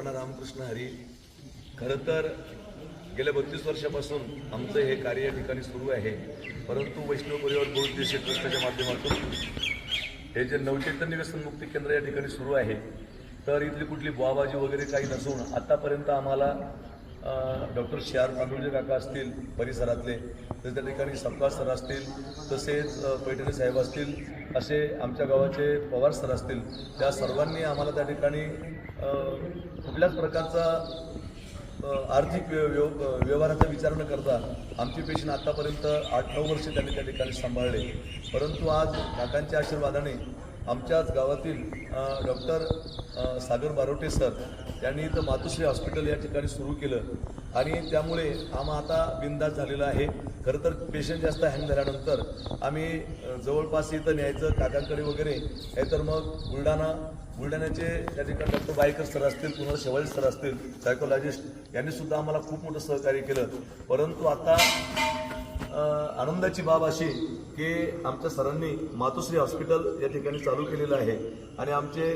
सर्वांना रामकृष्ण हरी. खरं तर गेल्या बत्तीस वर्षापासून आमचं हे कार्य या ठिकाणी सुरू आहे. परंतु वैष्णव परिवार बहुउद्देशीय ट्रस्टच्या माध्यमातून हे जे नवचैतन्य व्यसन मुक्ती केंद्र या ठिकाणी सुरू आहे तर इथली कुठली बुवाबाजी वगैरे काही नसून आतापर्यंत आम्हाला डॉक्टर सी आर तांदुळजे काका असतील परिसरातले तर त्या ठिकाणी सपकाळ सर असतील तसेच पैठणे साहेब असतील असे आमच्या गावाचे पवार सर असतील त्या सर्वांनी आम्हाला त्या ठिकाणी कुठल्याच प्रकारचा आर्थिक व्य- व्यव- व्यवहाराचा विचार न करता आमची पेशंट आत्तापर्यंत आठ नऊ वर्ष त्यांनी त्या ठिकाणी सांभाळले. परंतु आज काकांच्या आशीर्वादाने आमच्याच गावातील डॉक्टर सागर बारोटे सर यांनी इथं मातुश्री हॉस्पिटल या ठिकाणी सुरू केलं. आणि त्यामुळे आम्हा आता बिंदास झालेला आहे. खरं तर पेशंट जास्त हँग झाल्यानंतर आम्ही जवळपास इथं न्यायचं काकांकडे वगैरे हे तर मग बुलढाणा बुलढाण्याचे त्या ठिकाणी डॉक्टर बायकर सर असतील कुणाल शेवाळे सर असतील सायकोलॉजिस्ट यांनी सुद्धा आम्हाला खूप मोठं सहकार्य केलं. परंतु आता आनंदाची बाब अशी की आमच्या सरांनी मातुश्री हॉस्पिटल या ठिकाणी चालू केलेलं आहे. आणि आमचे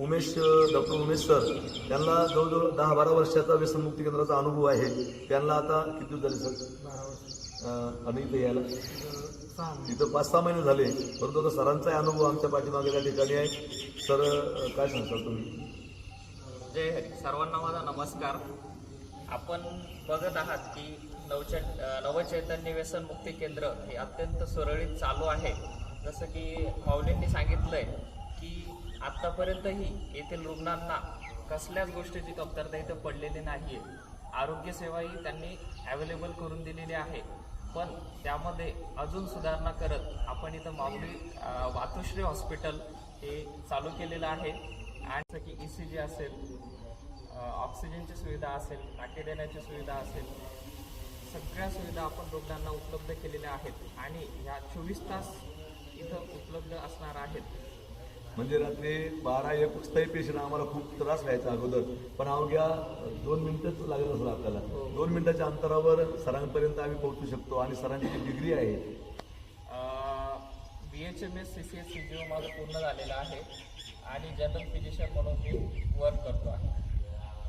उमेश डॉक्टर उमेश सर त्यांना जवळजवळ दहा बारा वर्षाचा व्यसनमुक्ती केंद्राचा अनुभव आहे. त्यांना आता किती झाले सर? आणि इथे यायला? तिथं पाच सहा महिने झाले. परंतु आता सरांचाही अनुभव आमच्या पाठीमागे त्या ठिकाणी आहे. सर काय सांगताल तुम्ही? जय हरी. सर्वांना माझा नमस्कार. आपण बघत आहात की नवचै नवचैतन्य व्यसन मुक्ती केंद्र हे अत्यंत सुरळीत चालू आहे. जसं की माऊलींनी सांगितलंय की आत्तापर्यंतही येथील रुग्णांना कसल्याच गोष्टीची कमतरता इथं पडलेली नाही आहे आरोग्यसेवाही त्यांनी अवेलेबल करून दिलेली आहे. पण त्यामध्ये अजून सुधारणा करत आपण इथं माऊली वातुश्री हॉस्पिटल हे चालू केलेलं आहे. आणि जसं की ई सी जी असेल ऑक्सिजनची सुविधा असेल टाके देण्याची सुविधा असेल सगळ्या सुविधा आपण रुग्णांना उपलब्ध केलेल्या आहेत आणि ह्या चोवीस तास इथं उपलब्ध असणार आहेत. म्हणजे रात्री बारा एक वाजताही पेशंट आम्हाला खूप त्रास व्हायचा अगोदर. पण अवघ्या दोन मिनिटच लागत असेल आपल्याला. दोन मिनिटाच्या अंतरावर सरांपर्यंत आम्ही पोहोचू शकतो आणि सरांची जी डिग्री आहे. B H M S C C S C G माझं पूर्ण झालेलं आहे. आणि जनरल फिजिशियन म्हणून मी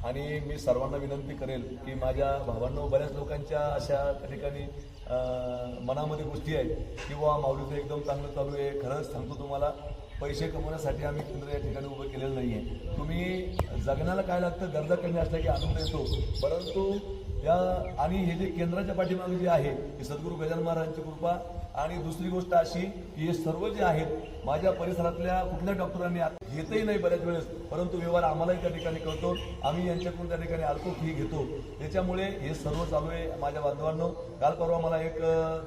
आणि मी सर्वांना विनंती करेल की माझ्या भावांनो बऱ्याच लोकांच्या अशा त्या ठिकाणी मनामध्ये गोष्टी आहेत की बुवा माऊलीचं एकदम चांगलं चालू आहे. खरंच सांगतो तुम्हाला पैसे कमवण्यासाठी आम्ही केंद्र या ठिकाणी उभं केलेलं नाही आहे तुम्ही जगण्याला काय लागतं गरजा कमी असल्या की आनंद येतो. परंतु या आणि हे जे केंद्राच्या पाठीमागे जे आहे की सद्गुरू गजान महाराजांची कृपा. आणि दुसरी गोष्ट अशी की हे सर्व जे आहेत माझ्या परिसरातल्या कुठल्या डॉक्टरांनी आता घेतही नाही बऱ्याच वेळेस. परंतु व्यवहार आम्हालाही त्या ठिकाणी कळतो. आम्ही यांच्याकडून त्या ठिकाणी अल्प फी घेतो. त्याच्यामुळे हे सर्व चालू आहे माझ्या बांधवांनो. काल परवा मला एक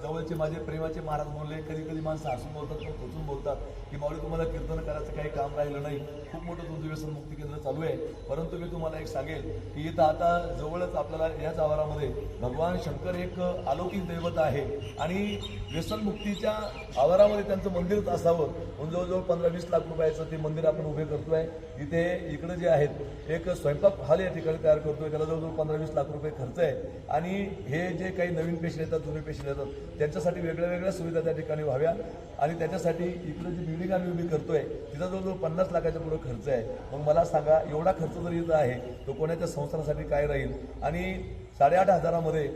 जवळचे माझे प्रेमाचे महाराज बोलले कधी कधी माणसं हसून बोलतात पण खोचून बोलतात की माऊली तुम्हाला कीर्तन करायचं काही काम राहिलं नाही. खूप मोठं तुमचं व्यसन मुक्ती केंद्र चालू आहे. परंतु मी तुम्हाला एक सांगेल की इथं आता जवळच आपल्याला याच आवारामध्ये भगवान शंकर एक अलौकिक दैवत आहे. आणि व्यसनमुक्तीच्या आवारामध्ये त्यांचं मंदिरच असावं. म्हणून जवळजवळ पंधरा वीस लाख रुपयाचं ते मंदिर आपण उभे आहे इथे इकडं जे आहेत एक स्वयंपाक हॉल या ठिकाणी तयार करतो आहे त्याला जवळजवळ पंधरा वीस लाख रुपये खर्च आहे. आणि हे जे काही नवीन पेशंट येतात जुने पेशंट येतात त्यांच्यासाठी वेगळ्या वेगळ्या सुविधा त्या ठिकाणी व्हाव्या. आणि त्याच्यासाठी इकडं जी बिल्डिंग आम्ही उभी आहे तिचा जवळजवळ पन्नास लाखाच्या पुढे खर्च आहे. मग मला सांगा एवढा खर्च जर इथं आहे तो कोणाच्या संस्थांसाठी काय राहील? आणि साडेआठ हजारामध्ये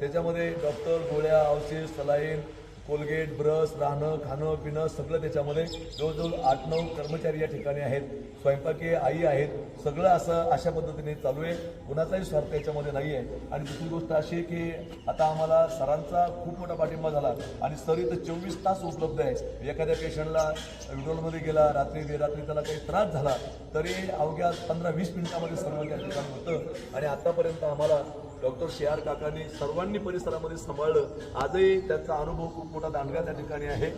त्याच्यामध्ये डॉक्टर गोळ्या औषध सलाईन कोलगेट ब्रश राहणं खाणं पिणं सगळं त्याच्यामध्ये जवळजवळ आठ नऊ कर्मचारी या ठिकाणी आहेत. स्वयंपाकी आई आहेत. सगळं असं अशा पद्धतीने चालू आहे. कुणाचाही स्वार्थ याच्यामध्ये नाही आहे. आणि दुसरी गोष्ट अशी आहे की आता आम्हाला सरांचा खूप मोठा पाठिंबा झाला आणि सर इथं चोवीस तास उपलब्ध आहे. एखाद्या पेशंटला विड्रोलमध्ये गेला रात्री बेरात्री त्याला काही त्रास झाला तरी अवघ्या पंधरा वीस मिनिटामध्ये सर्व त्या ठिकाणी होतं. आणि आतापर्यंत आम्हाला डॉक्टर शे आर काकांनी सर्वांनी परिसरामध्ये सांभाळलं. आजही त्यांचा अनुभव खूप मोठा दांडगा त्या ठिकाणी आहे.